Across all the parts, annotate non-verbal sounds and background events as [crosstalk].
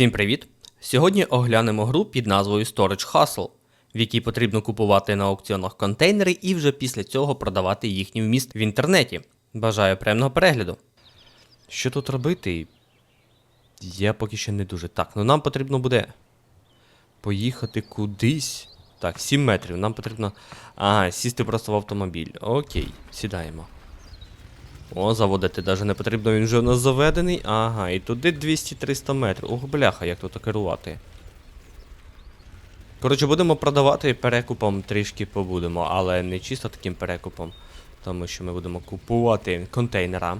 Всім привіт! Сьогодні оглянемо гру під назвою Storage Hustle, в якій потрібно купувати на аукціонах контейнери і вже після цього продавати їхній вміст в інтернеті. Бажаю приємного перегляду. Що тут робити? Я поки що не дуже. Так, ну нам потрібно буде поїхати кудись. Так, 7 метрів. Нам потрібно. Ага, сісти просто в автомобіль. Окей, сідаємо. О, заводити навіть не потрібно, він вже у нас заведений. Ага, і туди 200-300 метрів. Ох, бляха, як тут керувати. Коротше, будемо продавати і перекупом трішки побудемо, але не чисто таким перекупом. Тому що ми будемо купувати контейнера.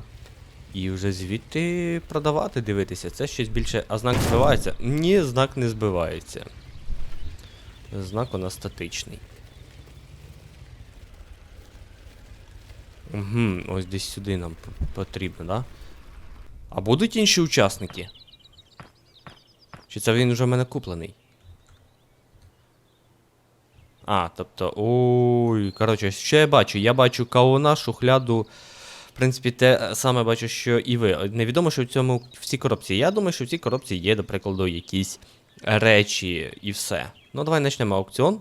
І вже звідти продавати, дивитися. Це щось більше. А знак збивається? Ні, знак не збивається. Знак у нас статичний. Угу, ось десь сюди нам потрібно, да? А будуть інші учасники? Чи це він вже в мене куплений? А, тобто. Ой, коротше, що я бачу? Я бачу кауна, шухляду. В принципі, те саме бачу, що і ви. Невідомо, що в цьому в цій коробці. Я думаю, що в цій коробці є, до прикладу, якісь речі і все. Ну, давай почнемо аукціон.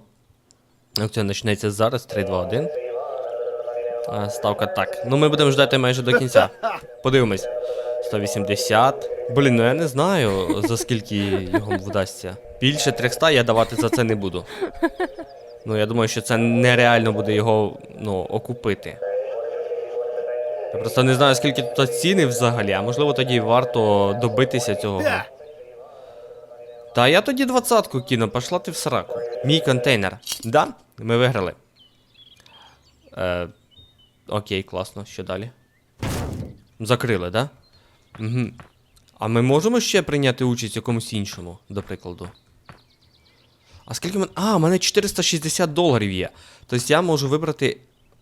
Аукціон почнеться зараз, 3, 2, 1. Ставка так. Ну ми будемо ждати майже до кінця. Подивимось. 180. Блін, ну я не знаю, за скільки його вдасться. Більше 300 я давати за це не буду. Ну, я думаю, що це нереально буде його ну, окупити. Я просто не знаю, скільки тут ціни взагалі, а можливо тоді варто добитися цього. Та я тоді двадцятку кину, пошла ти в сраку. Мій контейнер. Да, ми виграли. Е, Окей, класно, що далі? Закрили, да? Угу. А ми можемо ще прийняти участь в якомусь іншому, до прикладу. А скільки мене. А, у мене 460 доларів є. Тобто я можу вибрати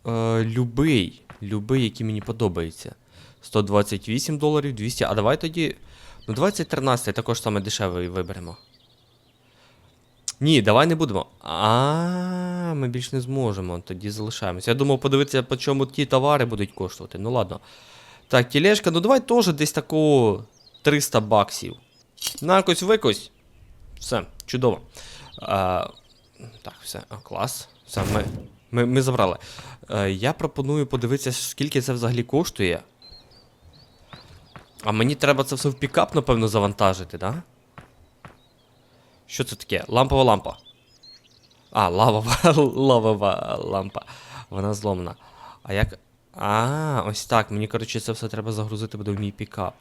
е, любий, любий, який мені подобається. 128 доларів, 200. А давай тоді. Ну, давай цей 13 також саме дешевий виберемо. Ні, давай не будемо. А, ми більш не зможемо. Тоді залишаємося. Я думав подивитися, по чому ті товари будуть коштувати. Ну ладно. Так, тілешка, ну давай теж десь такого 300 баксів. На якось викось. Все, чудово. А, так, все, а, клас. Все, ми, ми, ми забрали. Е, я пропоную подивитися, скільки це взагалі коштує. А мені треба це все в пікап, напевно, завантажити, да? Що це таке? Лампова лампа. А, лавова, [laughs] лавова лампа. Вона зломана. А як. А, ось так. Мені, коротше, це все треба загрузити буде в мій пікап.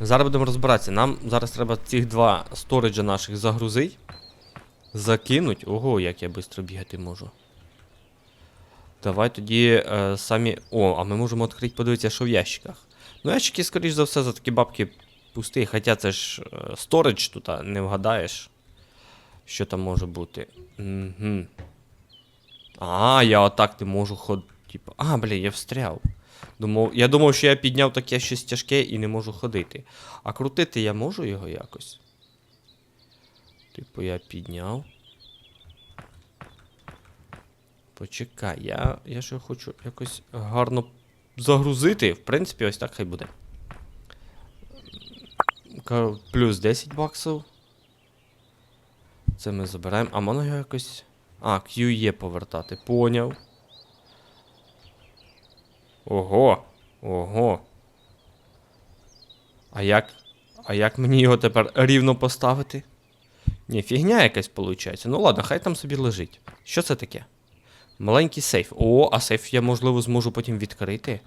Зараз будемо розбиратися. Нам зараз треба цих два сториджа наших загрузити. Закинуть. Ого, як я швидко бігати можу. Давай тоді е, самі. О, а ми можемо відкрити, подивитися, що в ящиках. Ну, ящики, скоріш за все, за такі бабки пусті, хоча це ж е, сторидж тут, не вгадаєш. Що там може бути? Угу. А, я отак не можу ходити. Типу. А, бля, я встряв. Думав, я думав, що я підняв таке щось тяжке і не можу ходити. А крутити я можу його якось? Типу, я підняв. Почекай, я, я ще хочу якось гарно загрузити. В принципі, ось так хай буде. Плюс 10 баксів. Це ми забираємо. А можна його якось. А, QE повертати. Поняв. Ого. Ого. А як. А як мені його тепер рівно поставити? Ні, фігня якась виходить. Ну ладно, хай там собі лежить. Що це таке? Маленький сейф. О, а сейф я, можливо, зможу потім відкрити.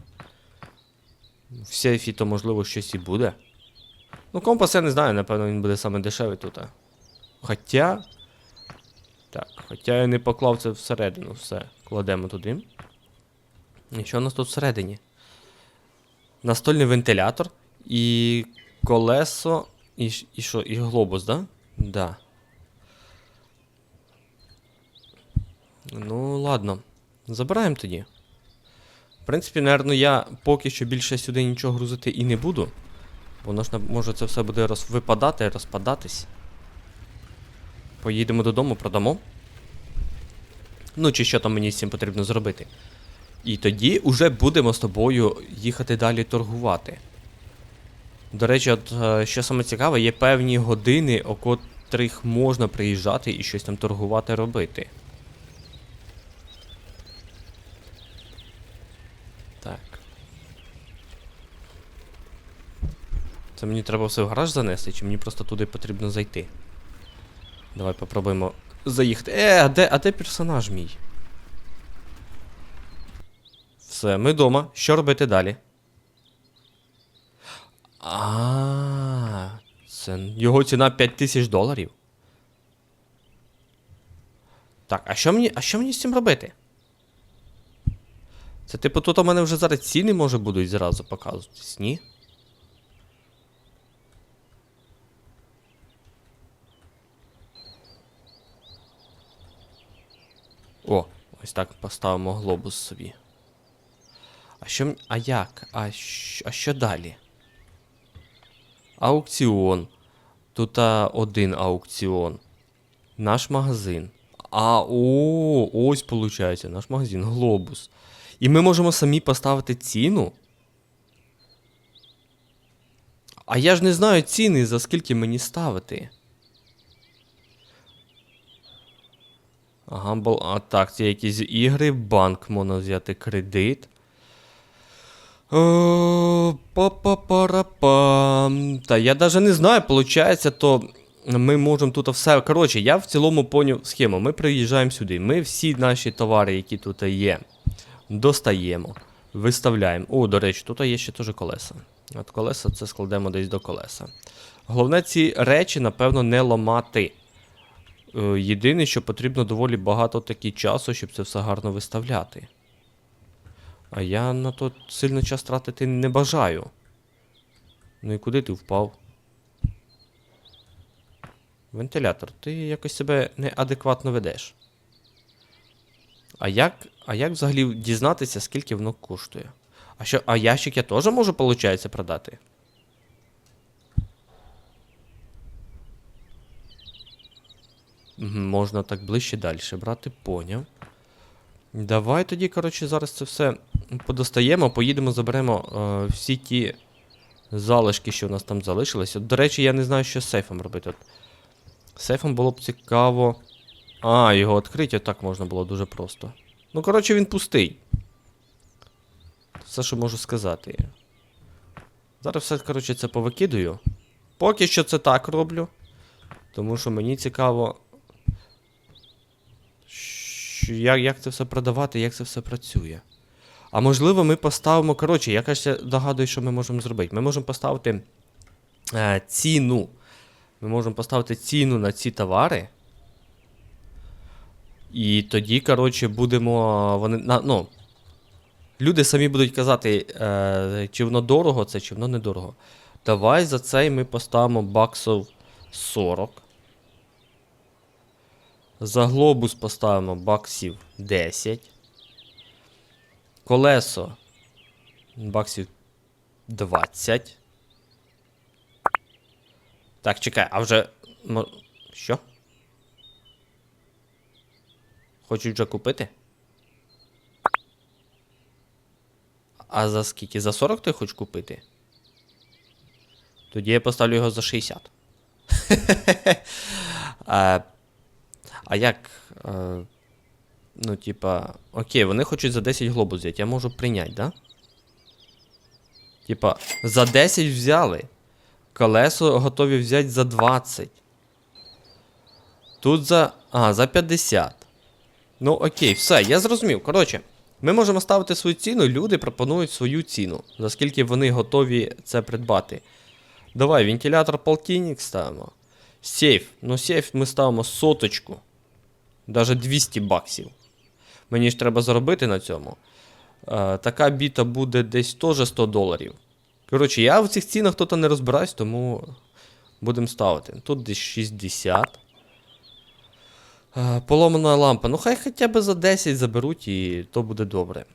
В сейфі то, можливо, щось і буде. Ну, компас я не знаю, напевно, він буде саме дешевий тут. а. Хоча. Так, хоча я не поклав це всередину. Все. Кладемо туди. І що у нас тут всередині? Настольний вентилятор і колесо. І, і що? І глобус, да? Да. Ну, ладно. Забираємо тоді. В принципі, напевно, я поки що більше сюди нічого грузити і не буду. Воно ж може це все буде роз... випадати, розпадатись. Поїдемо додому, продамо. Ну, чи що там мені з цим потрібно зробити. І тоді уже будемо з тобою їхати далі торгувати. До речі, от е, що саме цікаве, є певні години, о котрих можна приїжджати і щось там торгувати робити. Так. Це мені треба все в гараж занести, чи мені просто туди потрібно зайти? Давай попробуємо заїхати. Е, а де, а де персонаж мій? Все, ми вдома. Що робити далі? А, це його ціна 5000 доларів. Так, а що мені, а що мені з цим робити? Це типу тут у мене вже зараз ціни може будуть зразу показуватись, ні? О, ось так поставимо глобус собі. А що. А як? А, що, а що далі? Аукціон. Тут а, один аукціон. Наш магазин. А, о, ось виходить, наш магазин, глобус. І ми можемо самі поставити ціну. А я ж не знаю ціни, за скільки мені ставити. Бо, а так, це якісь ігри, банк можна взяти кредит. О, Па-па-пара-пам. Та я навіть не знаю, виходить, то ми можемо тут все. Коротше, я в цілому поняв схему. Ми приїжджаємо сюди. Ми всі наші товари, які тут є, достаємо, виставляємо. О, до речі, тут є ще теж колеса. От колеса це складемо десь до колеса. Головне, ці речі, напевно, не ламати. Е, Єдине, що потрібно доволі багато таки часу, щоб це все гарно виставляти. А я на то сильно час тратити не бажаю. Ну і куди ти впав? Вентилятор, ти якось себе неадекватно ведеш. А як, а як взагалі дізнатися, скільки воно коштує? А що, а ящик я теж можу, виходить, продати? Можна так ближче далі брати, поняв. Давай тоді, коротше, зараз це все подостаємо, поїдемо, заберемо е, всі ті залишки, що у нас там залишились. От, до речі, я не знаю, що з сейфом робити. От, сейфом було б цікаво. А, його відкрити так можна було дуже просто. Ну, коротше, він пустий. Все, що можу сказати. Зараз все, коротше, це повикидаю. Поки що це так роблю. Тому що мені цікаво. Як, як це все продавати, як це все працює. А можливо, ми поставимо. Коротше, я кажеться, догадую, що ми можемо зробити. Ми можемо поставити е, ціну. Ми можемо поставити ціну на ці товари. І тоді, коротше, будемо. Вони, на, ну, люди самі будуть казати, е, чи воно дорого це, чи воно недорого. Давай за цей ми поставимо баксов 40. За глобус поставимо баксів 10. Колесо баксів 20. Так, чекай, а вже. Що? Хочуть вже купити? А за скільки? За 40 ти хочеш купити? Тоді я поставлю його за 60. [laughs] а, як. Е, ну, типа. Окей, вони хочуть за 10 глобус взяти. Я можу прийняти, да? Типа, за 10 взяли. Колесо готові взяти за 20. Тут за. А, за 50. Ну окей, все, я зрозумів. Коротше, ми можемо ставити свою ціну, люди пропонують свою ціну, за скільки вони готові це придбати. Давай, вентилятор полтинник ставимо. Сейф. Ну, сейф ми ставимо соточку. Даже 200 баксів. Мені ж треба заробити на цьому. Е, така біта буде десь теж 100 доларів. Коротше, я в цих цінах тут не розбираюсь, тому будемо ставити. Тут десь 60. Е, Поломана лампа. Ну, хай хоча б за 10 заберуть, і то буде добре.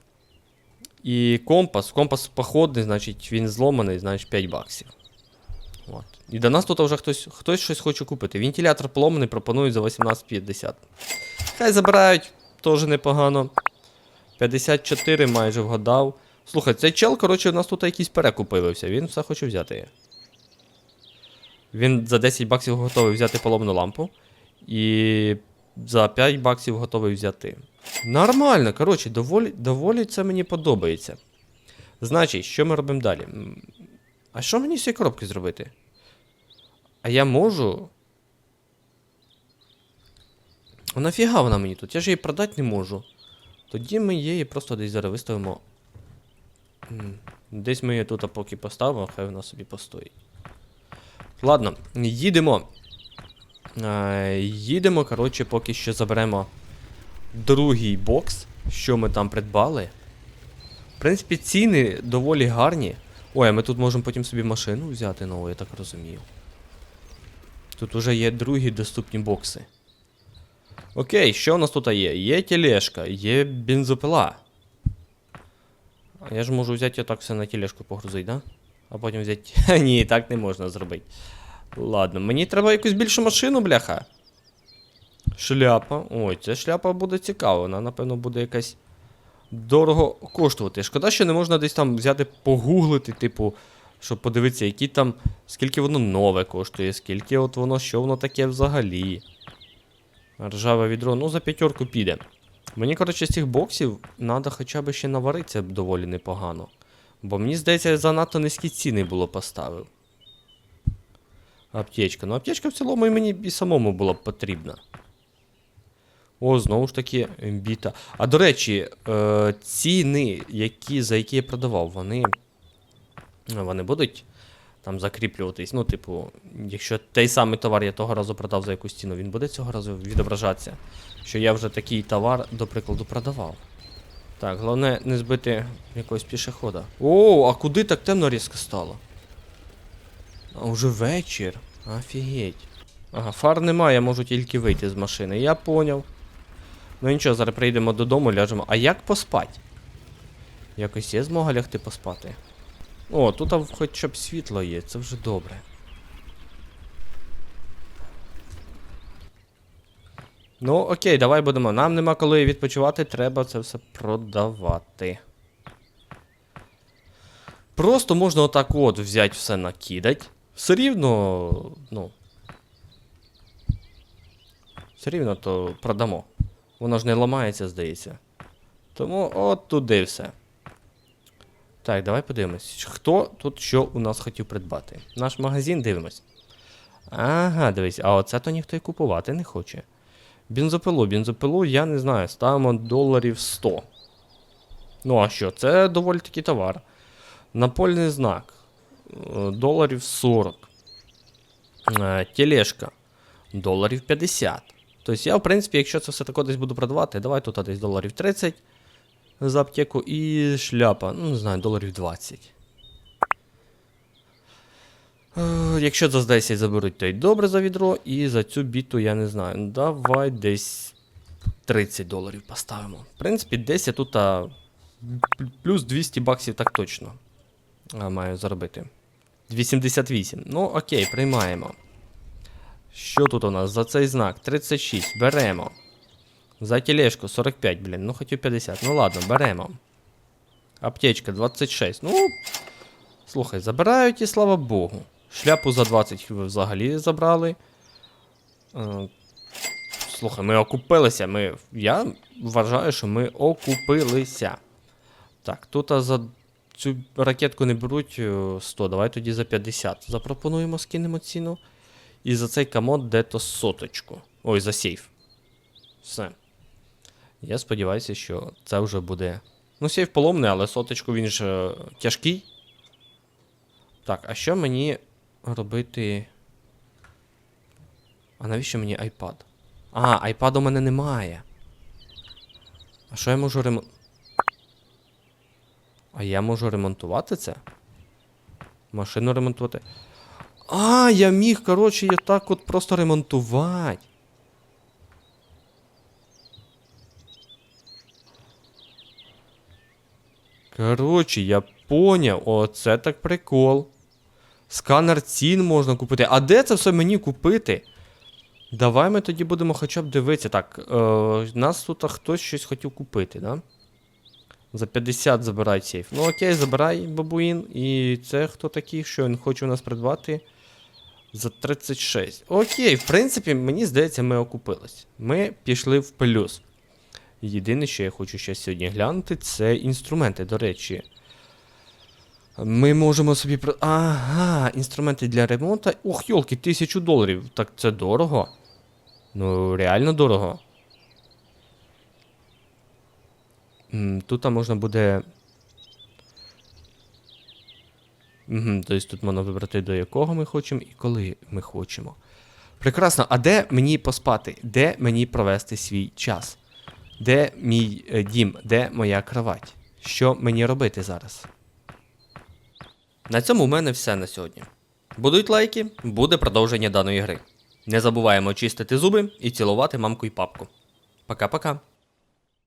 І компас. Компас походний, значить він зломаний, значить 5 баксів. От. І до нас тут вже хтось, хтось щось хоче купити. Вентилятор поломаний пропонують за 18,50. Хай забирають, теж непогано. 54 майже вгадав. Слухай, цей чел, коротше, у нас тут якийсь перекуп він все хоче взяти. Він за 10 баксів готовий взяти поломну лампу. І за 5 баксів готовий взяти. Нормально, коротше, доволі, доволі це мені подобається. Значить, що ми робимо далі? А що мені з цієї коробки зробити? А я можу. А нафіга вона мені тут? Я ж її продати не можу. Тоді ми її просто десь зараз виставимо. Десь ми її тут поки поставимо, хай вона собі постоїть. Ладно, їдемо. Е, їдемо, коротше, поки що заберемо другий бокс, що ми там придбали. В принципі, ціни доволі гарні. Ой, а ми тут можемо потім собі машину взяти нову, я так розумію. Тут уже є другі доступні бокси. Окей, що у нас тут є? Є тележка, є бензопила. А я ж можу взяти отак все на тележку погрузити, да? А потім взяти. [laughs] Ні, так не можна зробити. Ладно, мені треба якусь більшу машину, бляха. Шляпа. Ой, ця шляпа буде цікава. Вона, напевно, буде якась дорого коштувати. Шкода, що не можна десь там взяти, погуглити, типу, щоб подивитися, які там, скільки воно нове коштує, скільки от воно, що воно таке взагалі. Ржаве відро, ну за п'ятерку піде. Мені, коротше, з цих боксів треба хоча б ще наваритися доволі непогано. Бо мені здається, занадто низькі ціни було поставив. Аптечка. Ну, аптечка в цілому і мені і самому була б потрібна. О, знову ж таки, біта. А до речі, е, ціни, які, за які я продавав, вони. Вони будуть там закріплюватись. Ну, типу, якщо той самий товар я того разу продав за якусь ціну, він буде цього разу відображатися. Що я вже такий товар, до прикладу, продавав. Так, головне не збити якогось пішохода. О, а куди так темно різко стало? А уже вечір. Офігеть. Ага, фар немає, я можу тільки вийти з машини. Я поняв. Ну нічого, зараз прийдемо додому, ляжемо. А як поспати? Якось є змога лягти поспати. О, тут хоча б світло є, це вже добре. Ну, окей, давай будемо. Нам нема коли відпочивати, треба це все продавати. Просто можна отак от взяти все накидать. Все рівно, ну. Все рівно то продамо. Воно ж не ламається, здається. Тому от туди все. Так, давай подивимось. Хто тут що у нас хотів придбати? Наш магазин дивимось. Ага, дивись, а оце то ніхто й купувати не хоче. Бензопилу, бензопилу, я не знаю, ставимо доларів 100. Ну а що, це доволі таки товар. Напольний знак. е, Доларів 40. Е, Тележка. Доларів 50. Тобто я, в принципі, якщо це все тако десь буду продавати, давай тут десь доларів 30 за аптеку і шляпа, ну не знаю, доларів 20. Е, Якщо за 10 заберуть, то й добре за відро, і за цю біту я не знаю. Ну, Давай десь 30 доларів поставимо. В принципі, десь я тут а, плюс 200 баксів так точно маю заробити. 88. Ну, окей, приймаємо. Що тут у нас? За цей знак 36. Беремо. За тележку 45, блін, ну хотів 50. Ну ладно, беремо. Аптечка 26. Ну. Слухай, забирають і слава Богу. Шляпу за 20 ви взагалі забрали. Е, Слухай, ми окупилися. Ми... Я вважаю, що ми окупилися. Так, тут за цю ракетку не беруть е, 100, давай тоді за 50. Запропонуємо, скинемо ціну. І за цей комод де-то соточку. Ой, за сейф. Все. Я сподіваюся, що це вже буде. Ну, сейф поломний, але соточку він ж е, тяжкий. Так, а що мені робити. А навіщо мені iPad? А, iPad у мене немає. А що я можу ремон... А я можу ремонтувати це? Машину ремонтувати. А, я міг, коротше, її так от просто ремонтувати. Коротше, я поняв. Оце так прикол. Сканер цін можна купити. А де це все мені купити? Давай ми тоді будемо хоча б дивитися. Так, е, нас тут хтось щось хотів купити, да? За 50 забирай сейф. Ну окей, забирай бабуїн. І це хто такий, що він хоче у нас придбати? За 36. Окей, в принципі, мені здається, ми окупились. Ми пішли в плюс. Єдине, що я хочу ще сьогодні глянути, це інструменти, до речі. Ми можемо собі. Ага, інструменти для ремонту. Ох, йолки, тисячу доларів. Так це дорого. Ну, реально дорого. Тут можна буде. Угу, тобто тут можна вибрати, до якого ми хочемо і коли ми хочемо. Прекрасно. А де мені поспати? Де мені провести свій час? Де мій е, дім? Де моя кровать? Що мені робити зараз? На цьому в мене все на сьогодні. Будуть лайки, буде продовження даної гри. Не забуваємо чистити зуби і цілувати мамку і папку. Пока-пока.